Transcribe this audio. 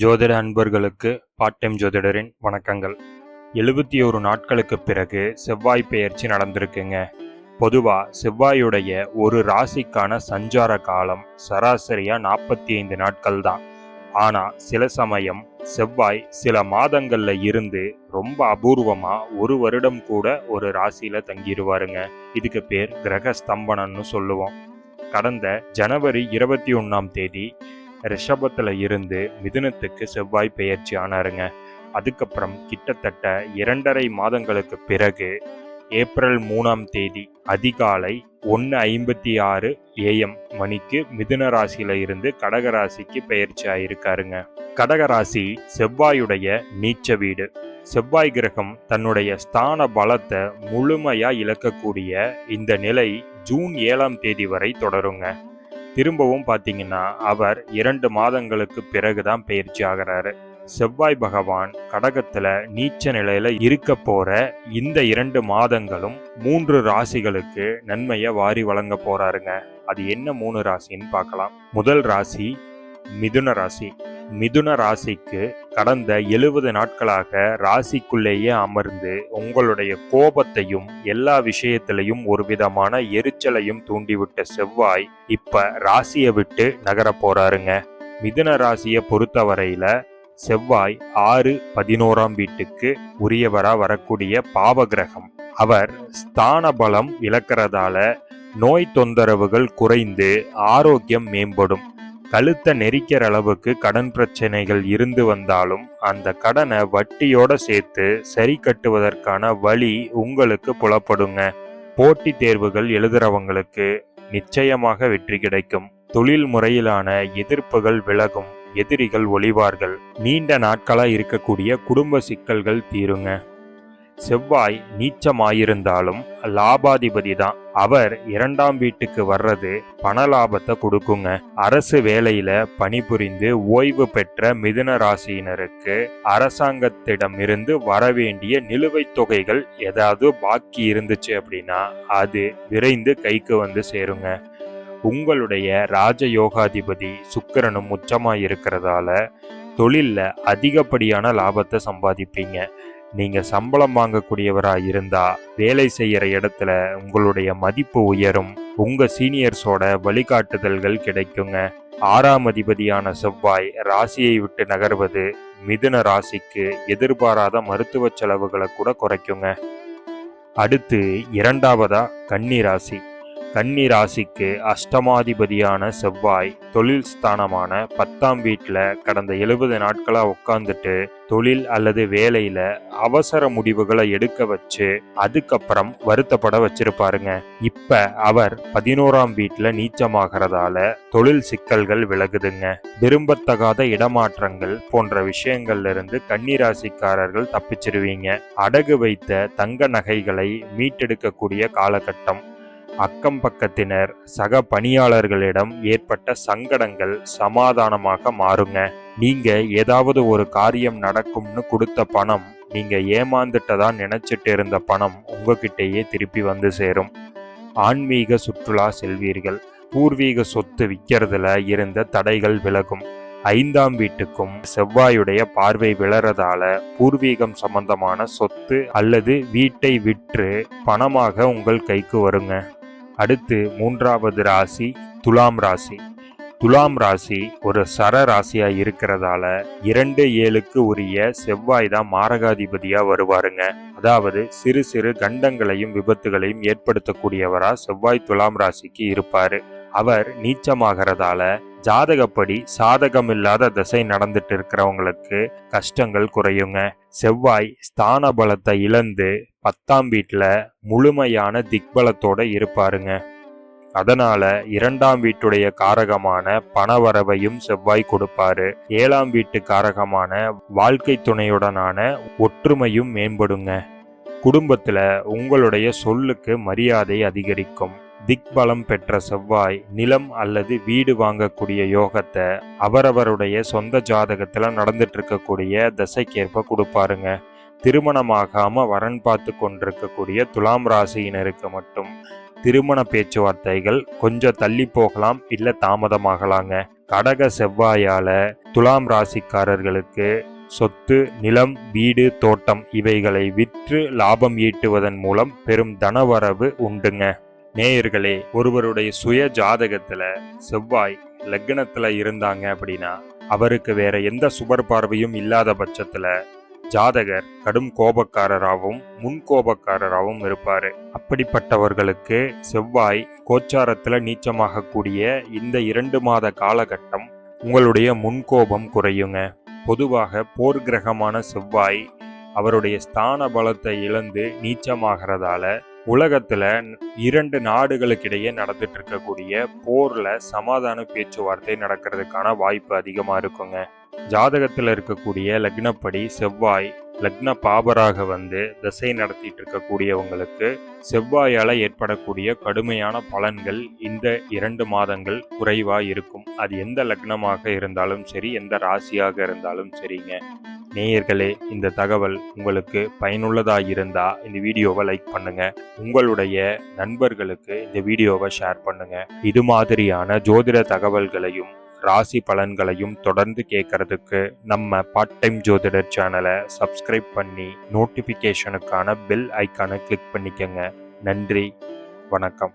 ஜோதிட அன்பர்களுக்கு part time ஜோதிடரின் வணக்கங்கள். எழுபத்தி ஒரு நாட்களுக்கு பிறகு செவ்வாய் பெயர்ச்சி நடந்திருக்குங்க. பொதுவாக செவ்வாயுடைய ஒரு ராசிக்கான சஞ்சார காலம் சராசரியாக நாற்பத்தி ஐந்து நாட்கள் தான் ஆனால் சில சமயம் செவ்வாய் சில மாதங்களில் இருந்து ரொம்ப அபூர்வமாக ஒரு வருடம் கூட ஒரு ராசியில் தங்கிடுவாருங்க இதுக்கு பேர் கிரக ஸ்தம்பனம்னு சொல்லுவோம். கடந்த ஜனவரி இருபத்தி ஒன்றாம் தேதி ரிஷபத்தில் இருந்து மிதுனத்துக்கு செவ்வாய் பெயர்ச்சி ஆனாருங்க. அதுக்கப்புறம் கிட்டத்தட்ட இரண்டரை மாதங்களுக்கு பிறகு ஏப்ரல் மூணாம் தேதி அதிகாலை ஒன்று ஐம்பத்தி ஆறு ஏஎம் மணிக்கு மிதுன ராசியில இருந்து கடகராசிக்கு பெயர்ச்சி ஆயிருக்காருங்க. கடகராசி செவ்வாயுடைய நீச்ச வீடு. செவ்வாய் கிரகம் தன்னுடைய ஸ்தான பலத்தை முழுமையா இழக்கக்கூடிய இந்த நிலை ஜூன் ஏழாம் தேதி வரை தொடருங்க. திரும்பவும் பார்த்தீங்கன்னா அவர் இரண்டு மாதங்களுக்கு பிறகுதான் பயிற்சி ஆகிறாரு. செவ்வாய் பகவான் கடகத்துல நீச்ச நிலையில இருக்க போற இந்த இரண்டு மாதங்களும் மூன்று ராசிகளுக்கு நன்மையை வாரி வழங்க போறாருங்க. அது என்ன மூணு ராசின்னு பார்க்கலாம். முதல் ராசி மிதுன ராசி. மிதுன ராசிக்கு கடந்த எழுபது நாட்களாக ராசிக்குள்ளேயே அமர்ந்து உங்களுடைய கோபத்தையும் எல்லா விஷயத்திலையும் ஒரு விதமான எரிச்சலையும் தூண்டிவிட்ட செவ்வாய் இப்ப ராசியை விட்டு நகர போறாருங்க. மிதுன ராசியை பொறுத்தவரையில செவ்வாய் ஆறு பதினோராம் வீட்டுக்கு உரியவரா வரக்கூடிய பாவகிரகம். அவர் ஸ்தான பலம் இழக்கிறதால நோய் தொந்தரவுகள் குறைந்து ஆரோக்கியம் மேம்படும். கழுத்தை நெரிக்கிற அளவுக்கு கடன் பிரச்சனைகள் இருந்து வந்தாலும் அந்த கடனை வட்டியோட சேர்த்து சரி கட்டுவதற்கான வழி உங்களுக்கு புலப்படுங்க. போட்டி தேர்வுகள் எழுதுறவங்களுக்கு நிச்சயமாக வெற்றி கிடைக்கும். தொழில் முறையிலான எதிர்ப்புகள் விலகும். எதிரிகள் ஒளிவார்கள். நீண்ட நாட்களாக இருக்கக்கூடிய குடும்ப சிக்கல்கள் தீருங்க. செவ்வாய் நீச்சமாயிருந்தாலும் லாபாதிபதி தான் அவர் இரண்டாம் வீட்டுக்கு வர்றது பண லாபத்தை கொடுக்குங்க. அரசு வேலையில பணிபுரிந்து ஓய்வு பெற்ற மிதுன ராசியினருக்கு அரசாங்கத்திடம் இருந்து வரவேண்டிய நிலுவைத் தொகைகள் ஏதாவது பாக்கி இருந்துச்சு அப்படின்னா அது விரைந்து கைக்கு வந்து சேருங்க. உங்களுடைய ராஜயோகாதிபதி சுக்கிரனும் உச்சமா இருக்கிறதால தொழில்ல அதிகப்படியான லாபத்தை சம்பாதிப்பீங்க. நீங்கள் சம்பளம் வாங்கக்கூடியவராக இருந்தா வேலை செய்கிற இடத்துல உங்களுடைய மதிப்பு உயரும். உங்கள் சீனியர்ஸோட வழிகாட்டுதல்கள் கிடைக்குங்க. ஆறாம் அதிபதியான செவ்வாய் ராசியை விட்டு நகர்வது மிதுன ராசிக்கு எதிர்பாராத மருத்துவ செலவுகளை கூட குறைக்குங்க. அடுத்து இரண்டாவதா கன்னி ராசி. கன்னி ராசிக்கு அஷ்டமாதிபதியான செவ்வாய் தொழில் ஸ்தானமான பத்தாம் வீட்டில் கடந்த எழுபது நாட்களாக உட்காந்துட்டு தொழில் அல்லது வேலையில அவசர முடிவுகளை எடுக்க வச்சு அதுக்கப்புறம் வருத்தப்பட வச்சிருப்பாருங்க. இப்ப அவர் பதினோராம் வீட்டுல நீச்சமாகறதால தொழில் சிக்கல்கள் விலகுதுங்க. விரும்பத்தகாத இடமாற்றங்கள் போன்ற விஷயங்கள்ல இருந்து கன்னிராசிக்காரர்கள் தப்பிச்சிருவீங்க. அடகு வைத்த தங்க நகைகளை மீட்டெடுக்கக்கூடிய காலகட்டம் அக்கம் பக்கத்தினர் சக பணியாளர்களிடம் ஏற்பட்ட சங்கடங்கள் சமாதானமாக மாறுங்க. நீங்க ஏதாவது ஒரு காரியம் நடக்கும்னு கொடுத்த பணம் நீங்க ஏமாந்துட்டதா நினைச்சிட்டு இருந்த பணம் உங்ககிட்டயே திருப்பி வந்து சேரும். ஆன்மீக சுற்றுலா செல்வீர்கள். பூர்வீக சொத்து விற்கிறதுல இருந்த தடைகள் விலகும். ஐந்தாம் வீட்டுக்கும் செவ்வாயுடைய பார்வை விழறதால பூர்வீகம் சம்பந்தமான சொத்து அல்லது வீட்டை விற்று பணமாக உங்கள் கைக்கு வருங்க. அடுத்து மூன்றாவது ராசி துலாம் ராசி. துலாம் ராசி ஒரு சர ராசியாக இருக்கிறதால இரண்டு ஏழுக்கு உரிய செவ்வாய் தான் மாரகாதிபதியாக வருவாருங்க. அதாவது சிறு சிறு கண்டங்களையும் விபத்துகளையும் ஏற்படுத்தக்கூடியவராக செவ்வாய் துலாம் ராசிக்கு இருப்பார். அவர் நீச்சமாகறதால ஜாதகப்படி சாதகமில்லாத திசை நடந்துட்டு இருக்கிறவங்களுக்கு கஷ்டங்கள் குறையுங்க. செவ்வாய் ஸ்தான பலத்தை இழந்து பத்தாம் வீட்டில் முழுமையான திக்பலத்தோட இருப்பாருங்க. அதனால இரண்டாம் வீட்டுடைய காரகமான பணவரவையும் செவ்வாய் கொடுப்பாரு. ஏழாம் வீட்டு காரகமான வாழ்க்கை துணையுடனான ஒற்றுமையும் மேம்படுங்க. குடும்பத்தில் உங்களுடைய சொல்லுக்கு மரியாதை அதிகரிக்கும். திக்பலம் பெற்ற செவ்வாய் நிலம் அல்லது வீடு வாங்கக்கூடிய யோகத்தை அவரவருடைய சொந்த ஜாதகத்தில் நடந்துட்டு இருக்கக்கூடிய தசைக்கேற்ப கொடுப்பாருங்க. திருமணமாகாம வரன் பார்த்து கொண்டிருக்கக்கூடிய துலாம் ராசியினருக்கு மட்டும் திருமண பேச்சுவார்த்தைகள் கொஞ்சம் தள்ளி போகலாம் இல்லை தாமதமாகலாங்க. கடக செவ்வாயால் துலாம் ராசிக்காரர்களுக்கு சொத்து நிலம் வீடு தோட்டம் இவைகளை விற்று லாபம் ஈட்டுவதன் மூலம் பெரும் தனவரவு உண்டுங்க. நேயர்களே ஒருவருடைய சுய ஜாதகத்துல செவ்வாய் லக்னத்துல இருந்தாங்க அப்படின்னா அவருக்கு வேற எந்த சுபர் பார்வையும் இல்லாத பட்சத்துல ஜாதகர் கடும் கோபக்காரராகவும் முன் கோபக்காரராகவும் இருப்பாரு. அப்படிப்பட்டவர்களுக்கு செவ்வாய் கோச்சாரத்துல நீச்சமாகக்கூடிய இந்த இரண்டு மாத காலகட்டம் உங்களுடைய முன்கோபம் குறையுங்க. பொதுவாக போர் கிரகமான செவ்வாய் அவருடைய ஸ்தான பலத்தை இழந்து நீச்சமாகிறதால உலகத்துல இரண்டு நாடுகளுக்கிடையே நடந்துட்டு இருக்கக்கூடிய போர்ல சமாதான பேச்சுவார்த்தை நடக்கிறதுக்கான வாய்ப்பு அதிகமா இருக்குங்க. ஜாதகத்துல இருக்கக்கூடிய லக்னப்படி செவ்வாய் லக்ன பாபராக வந்து திசை நடத்திட்டு இருக்கக்கூடியவங்களுக்கு செவ்வாயால ஏற்படக்கூடிய கடுமையான பலன்கள் இந்த இரண்டு மாதங்கள் குறைவா இருக்கும். அது எந்த லக்னமாக இருந்தாலும் சரி எந்த ராசியாக இருந்தாலும் சரிங்க. நேயர்களே இந்த தகவல் உங்களுக்கு பயனுள்ளதாக இருந்தால் இந்த வீடியோவை லைக் பண்ணுங்கள் உங்களுடைய நண்பர்களுக்கு இந்த வீடியோவை ஷேர் பண்ணுங்கள் இது மாதிரியான ஜோதிட தகவல்களையும் ராசி பலன்களையும் தொடர்ந்து கேட்கறதுக்கு நம்ம பார்ட் டைம் ஜோதிடர் சேனலை சப்ஸ்கிரைப் பண்ணி நோட்டிஃபிகேஷனுக்கான பெல் ஐக்கானை கிளிக் பண்ணிக்கங்க. நன்றி வணக்கம்.